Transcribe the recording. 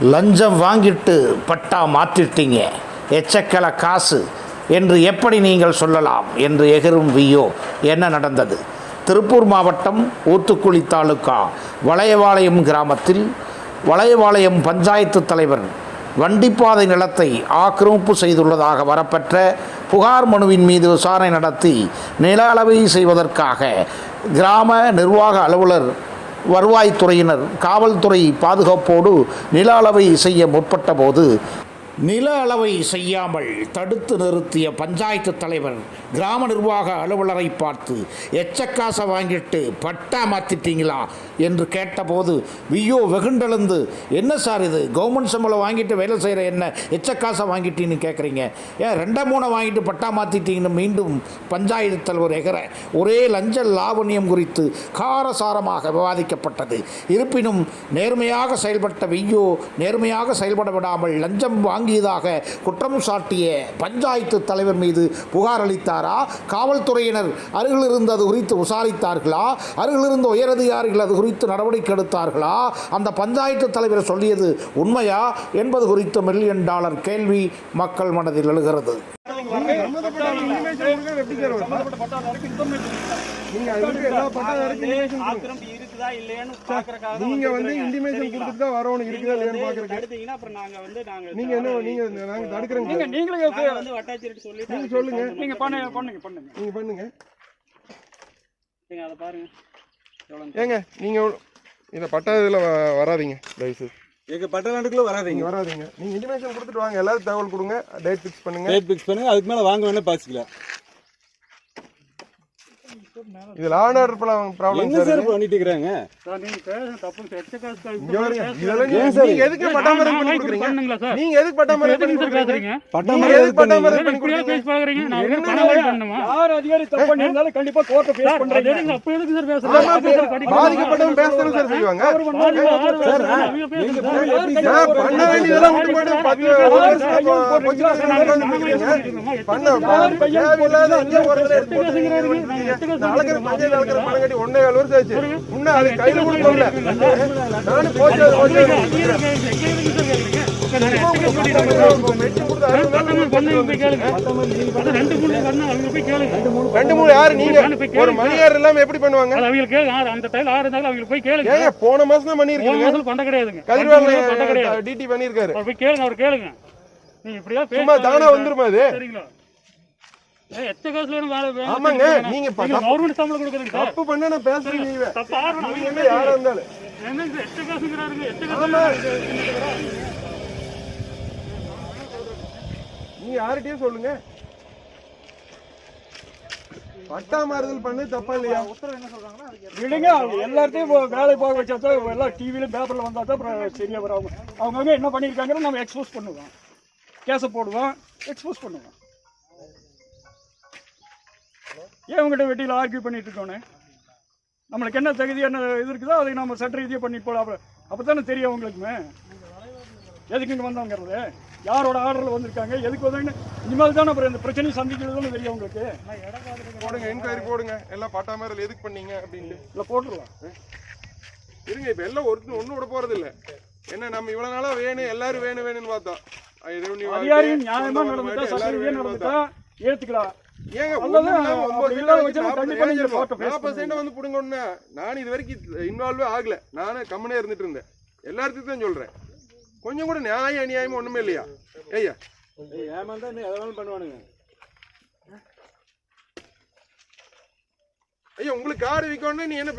லஞ்சம் வாங்கிட்டு பட்டா மாற்றிட்டீங்க எச்சக்கல காசு. என்று எப்படி நீங்கள் சொல்லலாம்? என்று எகரும் வியோ என்ன நடந்தது? திருப்பூர் மாவட்டம் ஊத்துக்குளி தாலுகா வளையவாளையம் கிராமத்தில் வளையவாளையம் பஞ்சாயத்து தலைவர் வண்டிப்பாதை நிலத்தை ஆக்கிரமிப்பு செய்துள்ளதாக வரப்பெற்ற புகார் மனுவின் மீது விசாரணை நடத்தி நில அளவை செய்வதற்காக கிராம நிர்வாக அலுவலர் வருவாய்த்துறையினர் காவல்துறை பாதுகாப்போடு நில அளவை செய்ய முற்பட்ட போது நில அளவை செய்யாமல் தடுத்து நிறுத்திய பஞ்சாயத்து தலைவர் கிராம நிர்வாக அலுவலரை பார்த்து எச்சக்காசை வாங்கிட்டு பட்டா மாற்றிட்டீங்களா என்று கேட்டபோது வியோ வெகுண்டெழுந்து என்ன சார் இது? கவர்மெண்ட் சம்பளம் வாங்கிட்டு வேலை செய்கிற என்ன? எச்சக்காசை வாங்கிட்டீன்னு கேட்குறீங்க ஏன் ரெண்டை மூணை வாங்கிட்டு பட்டா மாற்றிட்டீங்கன்னு மீண்டும் பஞ்சாயத்து தலைவர் எகர ஒரே லஞ்ச லாவண்யம் குறித்து காரசாரமாக விவாதிக்கப்பட்டது. இருப்பினும் நேர்மையாக செயல்பட்ட வியோ நேர்மையாக செயல்பட விடாமல் லஞ்சம் வாங்கியதாக குற்றம் சாட்டிய பஞ்சாயத்து தலைவர் மீது புகார் அளித்தாரா? காவல்துறையினர் அருகில் இருந்து அது குறித்து விசாரித்தார்களா? அருகிலிருந்து உயரதிகாரிகள் அது குறித்து நடவடிக்கை எடுத்தார்களா? அந்த பஞ்சாயத்து தலைவர் சொல்லியது உண்மையா? என்பது குறித்து மில்லியன் டாலர் கேள்வி மக்கள் மனதில் எழுகிறது. நீங்க வந்து இன்டிமேஷன் கொடுத்துட்டு தான் வரணும் இருக்குதா இல்லையான்னு பாக்குறதுக்கு அப்புறம் நாங்க வந்து நாங்க நீங்க என்ன நீங்க நாங்க தடுக்கிறோம் நீங்க நீங்களே வந்து வட்டாட்சியர்கிட்ட சொல்லி நீங்க சொல்லுங்க நீங்க பண்ணுங்க பண்ணுங்க பண்ணுங்க நீங்க பண்ணுங்க நீங்க அதை பாருங்க ஏங்க நீங்க எவ்வளவு- இந்த பட்டா இதுல வ- வராதீங்க தயவுசு எங்க பட்டநாட்டுக்குள்ள வராதீங்க. வராதீங்க. நீங்க இன்டிமேஷன் கொடுத்துட்டு வாங்க. எல்லாரும் தகவல் கொடுங்க. டேட் ஃபிக்ஸ் பண்ணுங்க. ரேட் பிக்ஸ் பண்ணுங்க. அதுக்கு மேல வாங்க வேணா பாசிக்கலாம் இது ஆர்டர் ப்ராப்ளம் சார் பண்ணிட்டு இருக்காங்க நீங்க எதுக்கு பட்டாமரம் பண்ணி கொடுக்குறீங்க நீங்க எதுக்கு பட்டாமரம் பண்ணி கொடுக்குறீங்க எதுக்கு பண்ணி கொடுக்குறீங்க பேசி பாக்குறீங்க நான் என்ன யார் அதிகாரி தப்பு கண்டிப்பா கோர்ட்டை ஃபேஸ் பண்றீங்க அப்ப எதுக்கு சார் பேசுறீங்க பாதிக்கப்பட்டவங்க பேசணும் சார் செய்வாங்க பண்ண வேண்டியதெல்லாம் பத்து. பண்ண தேவையில்லாத எடுத்து. நான் அளக்கிற பஞ்சாயத்து அளக்கிற பணம் கட்டி ஒன்னே கால் வருஷம் ஆச்சு. இன்னும் அது கையில கூட நானும் போச்சு ரெண்டு மூணு யாரு? நீங்க ஒரு மணியார் இல்லாம எப்படி பண்ணுவாங்க? அவங்களுக்கு கேளுங்க. ஆறு- அந்த டைம் ஆறு இருந்தாலும் அவங்களுக்கு போய் கேளுங்க. போன மாசம் தான் பண்ணிருக்கீங்க. பண்ண கிடையாதுங்க. கிடையாது. டிடி பண்ணிருக்காரு. போய் கேளுங்க அவர் கேளுங்க. நீங்க இப்படியா சும்மா தானா வந்துருமா அது? சரிங்களா? எச்ச காசுல வேணும் ஆமாங்க. நீங்க கவர்மெண்ட் சம்பளம் கொடுக்குறீங்க தப்பு பண்ண நான் பேசுறேன் நீங்க. தப்பா. நீங்க என்ன யாரா இருந்தாலும். என்னங்க எச்ச காசுங்கிறாருங்க, எச்ச காசு ஆமா. நீங்க யார்கிட்டயும் சொல்லுங்க. பட்டா மாறுதல் பண்ணு தப்பா இல்லையா? விடுங்க அவங்க எல்லாத்தையும் இப்போ வேலை போக வச்சா தான் எல்லாம் டிவில பேப்பர்ல வந்தா தான் அப்புறம் சரியா வரும். அவங்க அவங்க என்ன பண்ணியிருக்காங்கன்னு நம்ம எக்ஸ்போஸ் பண்ணுவோம். கேஸை போடுவோம் எக்ஸ்போஸ் பண்ணுவோம். ஏன் உங்ககிட்ட வெட்டியில் ஆர்கியூ பண்ணிட்டு இருக்கோன்னு? நம்மளுக்கு என்ன தகுதி என்ன இது இருக்குதோ அதை நம்ம சட்ட ரீதியாக பண்ணிட்டு போகலாம் அப்போ தானே தெரியும் அவங்களுக்குமே. எதுக்கு இங்கே வந்தவங்கிறது? யாரோட ஆர்டரில் வந்திருக்காங்க? எதுக்கு வந்தாங்கன்னு? இனிமேல் தானே அப்புறம் இந்த பிரச்சனையை சந்திக்கிறதுன்னு தெரியும் உங்களுக்கு போடுங்க என்கொயரி போடுங்க. எல்லாம் பட்டா மாறுதல் எதுக்கு பண்ணீங்க அப்படின்ட்டு. இல்லை போட்டுடலாம் இருங்க இப்ப எல்லாம் ஒருத்தர் ஒண்ணு விட போறது இல்ல. என்ன நம்ம இவ்வளவு நாளா வேணும் எல்லாரும் வேணும் வேணும்னு பார்த்தோம். அதிகாரியும் நியாயமா சொந்த நடந்துட்டா சட்ட எல்லாரும் ரீதியா வேணும்னு நடந்துட்டா ஏத்துக்கலாம். ஏங்க நாற்பது சென்ட் வந்து புடுங்கன்னா நான் இது வரைக்கும் இன்வால்வே ஆகல. நானே கம்மனே இருந்துட்டு இருந்தேன் எல்லாத்தையும் தான் சொல்றேன். கொஞ்சம் கூட நியாயம் அநியாயமா ஒண்ணுமே இல்லையா? ஐயா ஏமாந்தா என்ன எதாவது பண்ணுவானுங்க? ஐயா உங்களுக்கு காடு விற்கணும்னா நீ என்ன